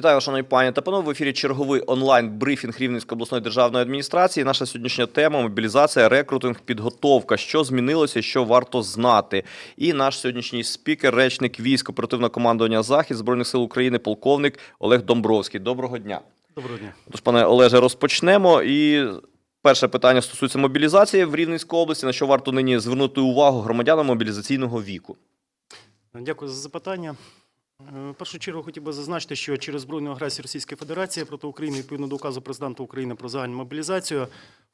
Вітаю, шановні пані та панове. В ефірі черговий онлайн-брифінг Рівненської обласної державної адміністрації. Наша сьогоднішня тема мобілізація, рекрутинг, підготовка. Що змінилося, що варто знати. І наш сьогоднішній спікер, речник військ оперативного командування Захід Збройних сил України, полковник Олег Домбровський. Доброго дня. Доброго дня. Тож, пане Олеже, розпочнемо. І перше питання стосується мобілізації в Рівненській області. На що варто нині звернути увагу громадянам мобілізаційного віку? Дякую за запитання. Е, В першу чергу хотів би зазначити, що через збройну агресію Російської Федерації проти України відповідно до указу президента України про загальну мобілізацію,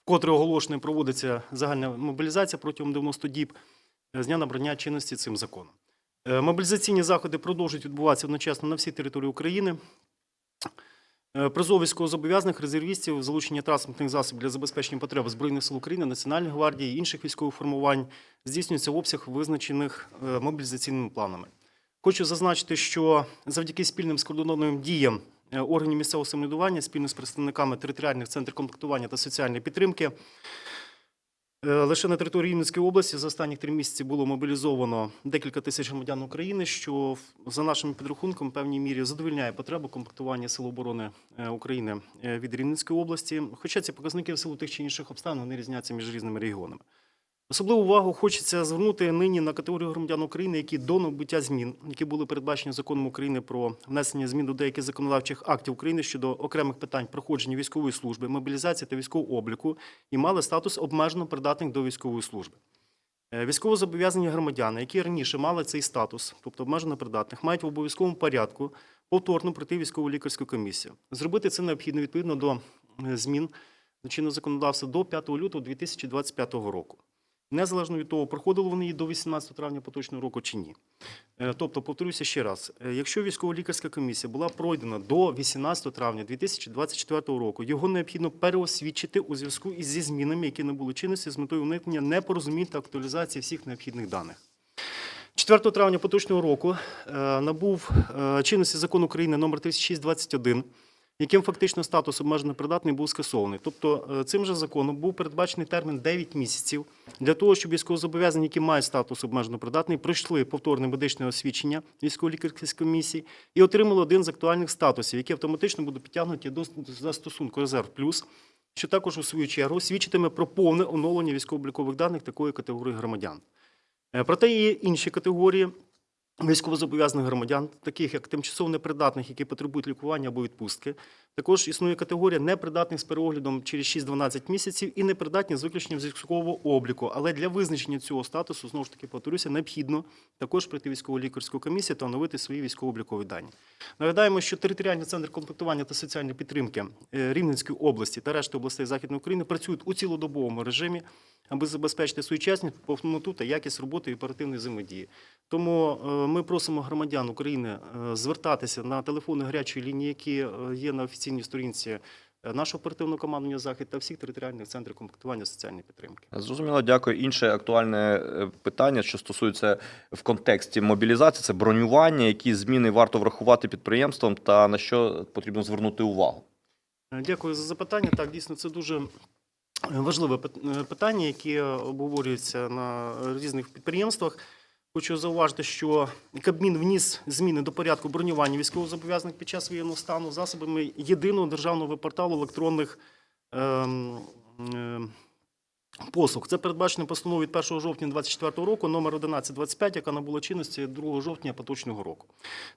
вкотре оголошено проводиться загальна мобілізація протягом 90 діб е, з дня набрання чинності цим законом. Е, Мобілізаційні заходи продовжують відбуватися одночасно на всій території України. Призов військовозобов'язаних резервістів, залучення транспортних засобів для забезпечення потреб Збройних сил України, Національної гвардії і інших військових формувань здійснюється обсяг визначених мобілізаційними планами. Хочу зазначити, що завдяки спільним скоординованим діям е, органів місцевого самоврядування спільно з представниками територіальних центрів комплектування та соціальної підтримки е, лише на території Рівненської області за останні три місяці було мобілізовано декілька тисяч громадян України, що за нашими підрахунками в певній мірі задовільняє потребу комплектування Сил оборони е, України від Рівненської області. Хоча ці показники в силу тих чи інших обставин вони різняться між різними регіонами. Особливу увагу хочеться звернути нині на категорію громадян України, які до набуття змін, які були передбачені законом України про внесення змін до деяких законодавчих актів України щодо окремих питань проходження військової служби, мобілізації та військового обліку, і мали статус обмежено придатних до військової служби. Е, Військовозобов'язані громадяни, які раніше мали цей статус, тобто обмежено придатних, мають в обов'язковому порядку повторно пройти військову лікарську комісію. Зробити це необхідно відповідно до е, змін чинного законодавства до 5 лютого 2025 року. Незалежно від того, проходили вони її до 18 травня поточного року чи ні. Е, Тобто, повторюся ще раз: е, якщо військово-лікарська комісія була пройдена до 18 травня 2024 року, його необхідно переосвідчити у зв'язку із зі змінами, які набули чинності з метою уникнення непорозумінь та актуалізації всіх необхідних даних. 4 травня поточного року е, набув чинності закон України номер 3621, яким фактично статус обмежено придатний був скасований. Тобто е, цим же законом був передбачений термін 9 місяців для того, щоб військовозобов'язані, які мають статус обмежено придатний, пройшли повторне медичне освідчення військово-лікарської комісії і отримали один з актуальних статусів, які автоматично будуть підтягнуті до застосунку Резерв Плюс, що також у свою чергу свідчитиме про повне оновлення військово-облікових даних такої категорії громадян. Е, Проте є інші категорії військовозобов'язаних громадян, таких як тимчасово непридатних, які потребують лікування або відпустки. Також існує категорія непридатних з переоглядом через 6-12 місяців і непридатні з виключенням з військового обліку. Але для визначення цього статусу, знову ж таки, повторюся, необхідно також пройти військово-лікарську комісію та оновити свої військово-облікові дані. Нагадаємо, що територіальний центр комплектування та соціальної підтримки е, Рівненської області та решти областей Західної України працюють у цілодобовому режимі, аби забезпечити своєчасність, повноту та якість роботи і оперативної взаємодії. Тому е, ми просимо громадян України е, звертатися на телефони гарячої лінії, які е, є на офіційній сторінці нашого оперативного командування захід та всіх територіальних центрів комплектування соціальної підтримки. Зрозуміло, дякую. Інше актуальне питання, що стосується в контексті мобілізації, це бронювання, які зміни варто врахувати підприємствам та на що потрібно звернути увагу. Дякую за запитання. Так, дійсно, це дуже важливе е, питання, яке обговорюється на різних підприємствах. Хочу зауважити, що Кабмін вніс зміни до порядку бронювання військовозобов'язаних під час воєнного стану засобами єдиного державного порталу електронних ем, ем, послуг. Це передбачено постановою від 1 жовтня 2024 року, номер 1125, яка набула чинності 2 жовтня поточного року.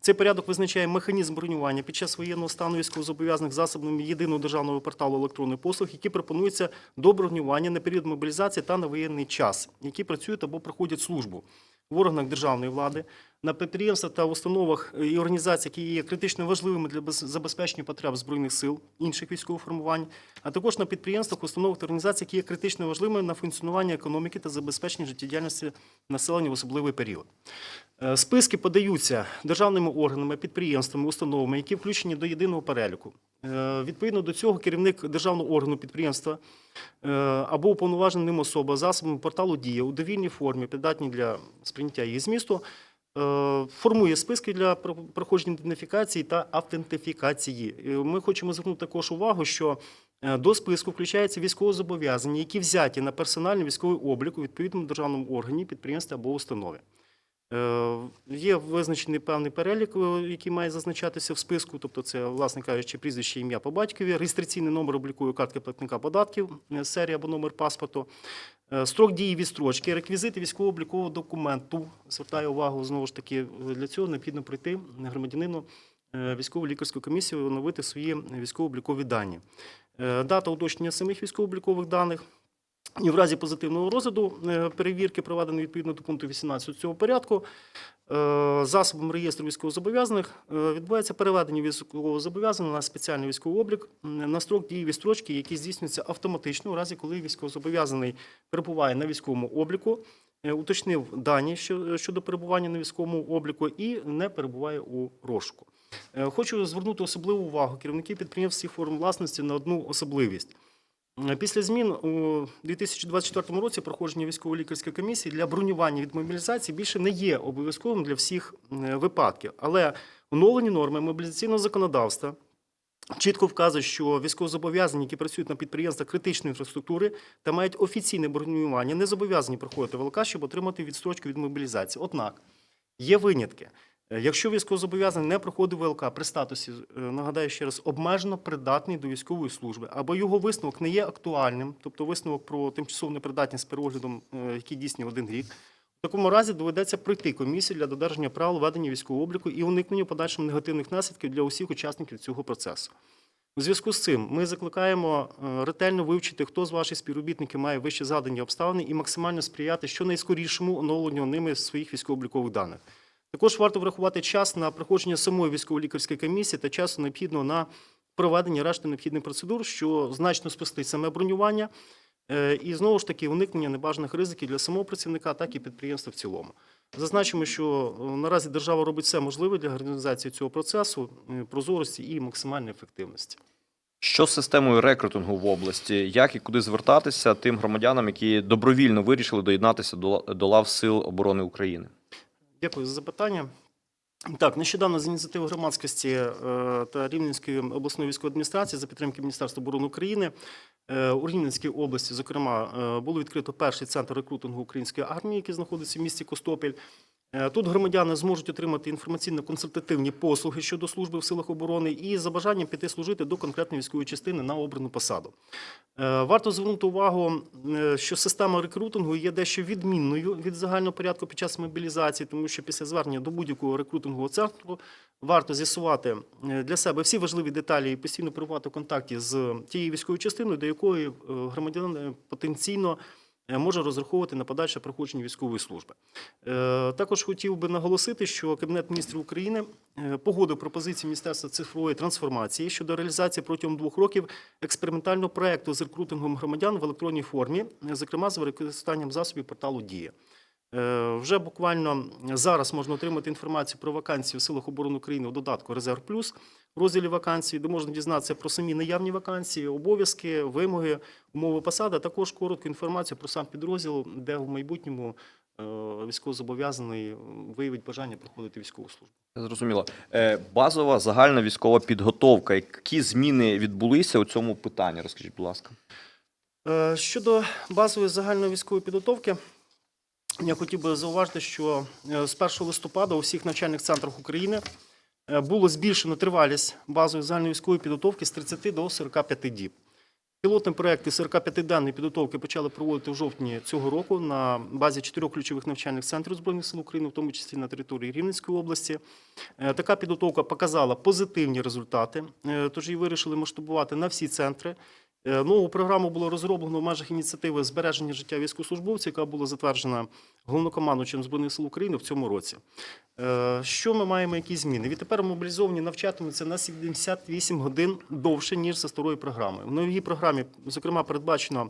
Цей порядок визначає механізм бронювання під час воєнного стану військовозобов'язаних засобами єдиного державного порталу електронних послуг, які пропонуються до бронювання на період мобілізації та на воєнний час, які працюють або проходять службу в органах державної влади, на підприємствах та установах і організаціях, які є критично важливими для забезпечення потреб збройних сил інших військових формувань, а також на підприємствах, установах та організаціях, які є критично важливими на функціонування економіки та забезпечення життєдіяльності населення в особливий період. Е, Списки подаються державними органами, підприємствами, установами, які включені до єдиного переліку. Е, Відповідно до цього керівник державного органу підприємства або уповноважена ним особа засобами порталу Дія у довільній формі, придатні для сприйняття її змісту, е, формує списки для про- проходження ідентифікації та автентифікації. Е, Ми хочемо звернути також увагу, що е, до списку включаються військовозобов'язані, які взяті на персональний військовий облік у відповідному державному органі, підприємстві або установі. Е, Є визначений певний перелік, е, який має зазначатися в списку, тобто це, власне кажучи, прізвище, ім'я по батькові, реєстраційний номер облікової картки платника податків, е, серія або номер паспорту, строк дії відстрочки, реквізити військово-облікового документу. Звертаю увагу знову ж таки, для цього необхідно прийти громадянину військово-лікарську комісію, оновити свої військово-облікові дані. Дата уточнення самих військово-облікових даних. І в разі позитивного розгляду е, перевірки, проведеної відповідно до пункту 18 цього порядку, е, засобом реєстру військовозобов'язаних е, відбувається переведення військовозобов'язаного на спеціальний військовий облік на строк дії відстрочки, який здійснюється автоматично у разі, коли військовозобов'язаний перебуває на військовому обліку, уточнив дані щодо перебування на військовому обліку і не перебуває у розшуку. Хочу звернути особливу увагу керівників підприємств всіх форм власності на одну особливість. Е, Після змін у 2024 році проходження військово-лікарської комісії для бронювання від мобілізації більше не є обов'язковим для всіх е, випадків. Але оновлені норми мобілізаційного законодавства чітко вказують, що військовозобов'язані, які працюють на підприємствах критичної інфраструктури та мають офіційне бронювання, не зобов'язані проходити ВЛК, щоб отримати відстрочку від мобілізації. Однак є винятки. Е, Якщо військовозобов'язаний не проходив ВЛК при статусі, е, нагадаю ще раз, обмежено придатний до військової служби, або його висновок не є актуальним, тобто висновок про тимчасову непридатність з переоглядом, е, який дійсний один рік, в такому разі доведеться пройти комісію для додержання правил ведення військового обліку і уникнення подальшим негативних наслідків для усіх учасників цього процесу. У зв'язку з цим ми закликаємо ретельно вивчити, хто з ваших співробітників має вище згадані обставини і максимально сприяти щонайскорішому оновленню ними своїх військово-облікових даних. Також варто врахувати час на проходження самої військово-лікарської комісії та часу необхідного на проведення решти необхідних процедур, що значно спростить саме бронювання е, і знову ж таки уникнення небажаних ризиків для самого працівника, так і підприємства в цілому. Зазначимо, що е, наразі держава робить все можливе для організації цього процесу, е, прозорості і максимальної ефективності. Що з системою рекрутингу в області? Як і куди звертатися тим громадянам, які добровільно вирішили доєднатися до, до лав Сил оборони України? Дякую за запитання. Так, нещодавно з ініціативи громадськості е, та Рівненської обласної військової адміністрації за підтримки Міністерства оборони України е, у Рівненській області, зокрема, е, було відкрито перший центр рекрутингу української армії, який знаходиться в місті Костопіль. Е, Тут громадяни зможуть отримати інформаційно-консультативні послуги щодо служби в силах оборони і за бажанням піти служити до конкретної військової частини на обрану посаду. Е, Варто звернути увагу, е, що система рекрутингу є дещо відмінною від загального порядку під час мобілізації, тому що після звернення до будь-якого рекрутингового центру варто з'ясувати для себе всі важливі деталі і постійно перебувати в контакті з тією військовою частиною, до якої громадянин е, потенційно може розраховувати на подальше проходження військової служби. Е, Також хотів би наголосити, що Кабінет міністрів України е, погодив пропозиції Міністерства цифрової трансформації щодо реалізації протягом двох років експериментального проекту з рекрутингом громадян в електронній формі, е, зокрема з використанням засобів порталу Дія. Е, Вже буквально зараз можна отримати інформацію про вакансії в силах оборони України у додатку Резерв Плюс розділі вакансії, де можна дізнатися про самі наявні вакансії, обов'язки, вимоги, умови посади, а також коротку інформацію про сам підрозділ, де в майбутньому е, військовозобов'язаний виявить бажання проходити військову службу. Зрозуміло. Е, Базова загальна військова підготовка. Які зміни відбулися у цьому питанні? Розкажіть, будь ласка. Е, Щодо базової загальної військової підготовки, я хотів би зауважити, що з 1 листопада у всіх навчальних центрах України було збільшено тривалість базової загальної військової підготовки з 30 до 45 діб. Пілотні проекти 45-денної підготовки почали проводити в жовтні цього року на базі чотирьох ключових навчальних центрів Збройних сил України, в тому числі на території Рівненської області. Е, Така підготовка показала позитивні результати, е, тож її вирішили масштабувати на всі центри. Е, Нову програму було розроблено в межах ініціативи збереження життя військовослужбовців, яка була затверджена головнокомандуючим Збройних сил України в цьому році. Е, Що ми маємо, які зміни? Відтепер мобілізовані навчатимуться на 78 годин довше, ніж за старою програмою. В новій програмі, зокрема, передбачено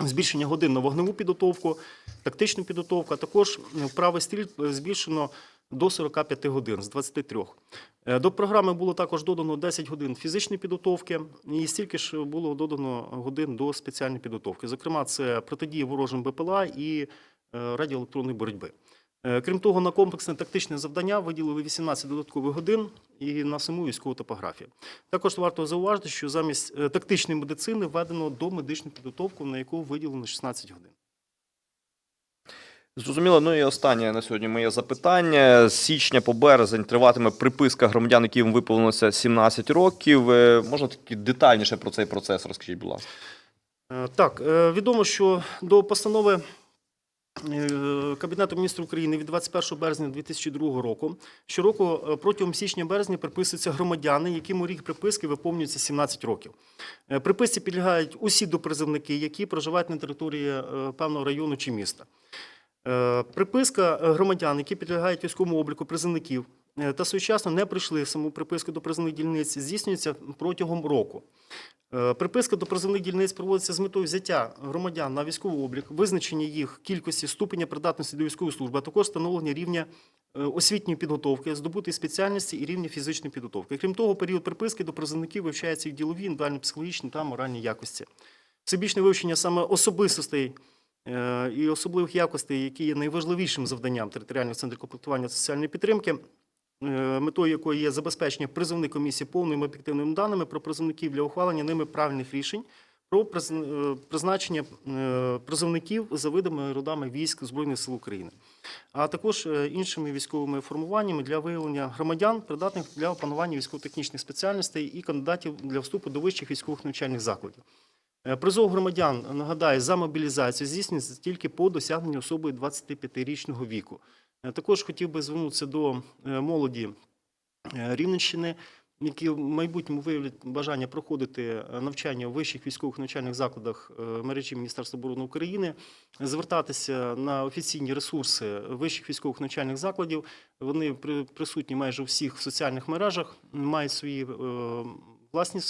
збільшення годин на вогневу підготовку, тактичну підготовку, а також вправи стрільб збільшено до 45 годин з 23. Е, До програми було також додано 10 годин фізичної підготовки, і стільки ж було додано годин до спеціальної підготовки. Зокрема, це протидія ворожим БПЛА і е, радіоелектронної боротьби. Е, Крім того, на комплексне тактичне завдання виділили 18 додаткових годин і на саму військову топографію. Також варто зауважити, що замість тактичної медицини введено до медичну підготовку, на яку виділено 16 годин. Зрозуміло. Ну і останнє на сьогодні моє запитання. З січня по березень триватиме приписка громадян, яким виповнилося 17 років. Е, Можна таки детальніше про цей процес розкажіть, будь ласка. Е, Так, е, відомо, що до постанови Кабінету міністрів України від 21 березня 2002 року щороку протягом січня-березня приписуються громадяни, яким у рік приписки виповнюється 17 років. Приписці підлягають усі допризовники, які проживають на території певного району чи міста. Е, Приписка е, громадян, які підлягають військовому обліку призовників е, та своєчасно не прийшли саму приписку до призовних дільниць, здійснюється протягом року. Приписка до призовних дільниць проводиться з метою взяття громадян на військовий облік, визначення їх кількості, ступеня придатності до військової служби, а також встановлення рівня освітньої підготовки, здобутої спеціальності і рівня фізичної підготовки. Крім того, період приписки до призовників вивчається їх ділові, індивідуальні, психологічні та моральні якості. Всебічне вивчення саме особистостей і особливих якостей, які є найважливішим завданням територіальних центрів комплектування соціальної підтримки, е, метою якої є забезпечення призовних комісій повними об'єктивними даними про призовників для ухвалення ними правильних рішень про е, призначення е, призовників за видами родами військ Збройних сил України, а також е, іншими військовими формуваннями для виявлення громадян, придатних для опанування військово-технічних спеціальностей і кандидатів для вступу до вищих військових навчальних закладів. Е, Призов громадян, нагадаю, за мобілізацію здійснюється тільки по досягненню особою 25-річного віку. Е, Також хотів би звернутися до е, молоді Рівненщини, які в майбутньому виявлять бажання проходити навчання у вищих військових навчальних закладах мережі Міністерства оборони України, звертатися на офіційні ресурси вищих військових навчальних закладів. Вони присутні майже у всіх соціальних мережах, мають свої власні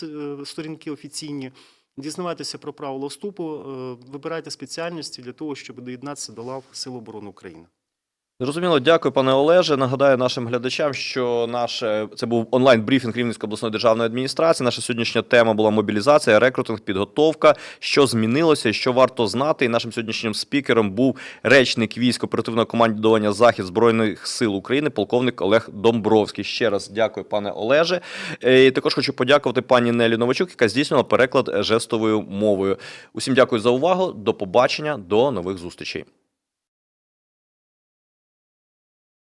сторінки офіційні. Дізнавайтеся про правила вступу, е, вибирайте спеціальності для того, щоб доєднатися до лав Сил оборони України. Зрозуміло, дякую, пане Олеже. Нагадаю нашим глядачам, що наш е, це був онлайн брифінг Рівненської обласної державної адміністрації. Наша сьогоднішня тема була мобілізація, рекрутинг, підготовка. Що змінилося, що варто знати. І нашим сьогоднішнім спікером був речник військ оперативного командування Захід збройних сил України, полковник Олег Домбровський. Ще раз дякую, пане Олеже. Е, І також хочу подякувати пані Нелі Новачук, яка здійснила переклад жестовою мовою. Усім дякую за увагу. До побачення, до нових зустрічей.